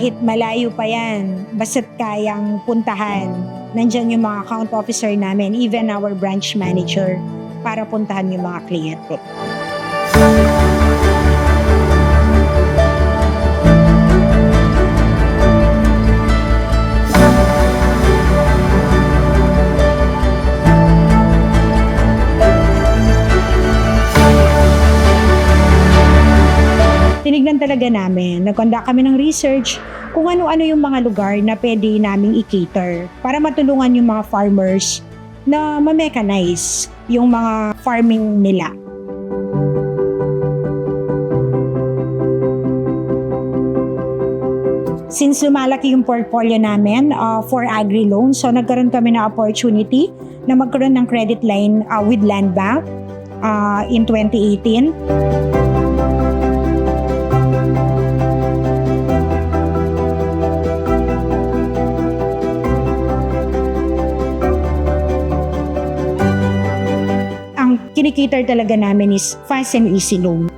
kahit malayo pa yan, basta't kayang puntahan, nandyan yung mga account officer namin, even our branch manager, para puntahan yung mga kliyente. Talaga namin, nagkonda kami ng research kung ano-ano yung mga lugar na pwede naming i-cater para matulungan yung mga farmers na ma-mechanize yung mga farming nila. Since lumalaki yung portfolio namin uh, for agri loans, so nagkaroon kami ng opportunity na magkaroon ng credit line uh, with Land Bank uh, in 2018. Ang kinikater talaga namin is fast and easy loan.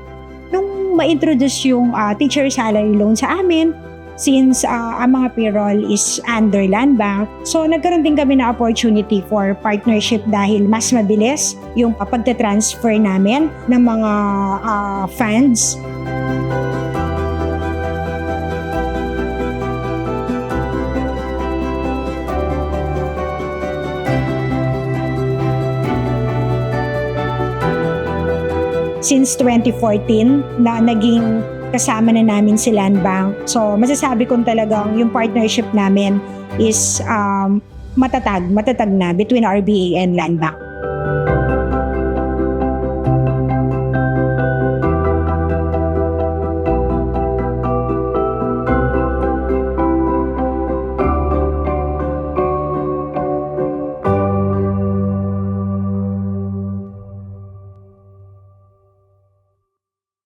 Nung ma-introduce yung ah, teacher salary loan sa amin, since ah, ang mga payroll is under land bank, so nagkaroon din kami na opportunity for partnership dahil mas mabilis yung pagte-transfer namin ng mga ah, funds since 2014 na naging kasama na namin si Land Bank. So masasabi kong talagang yung partnership namin is um, matatag, matatag na between RBA and Land Bank.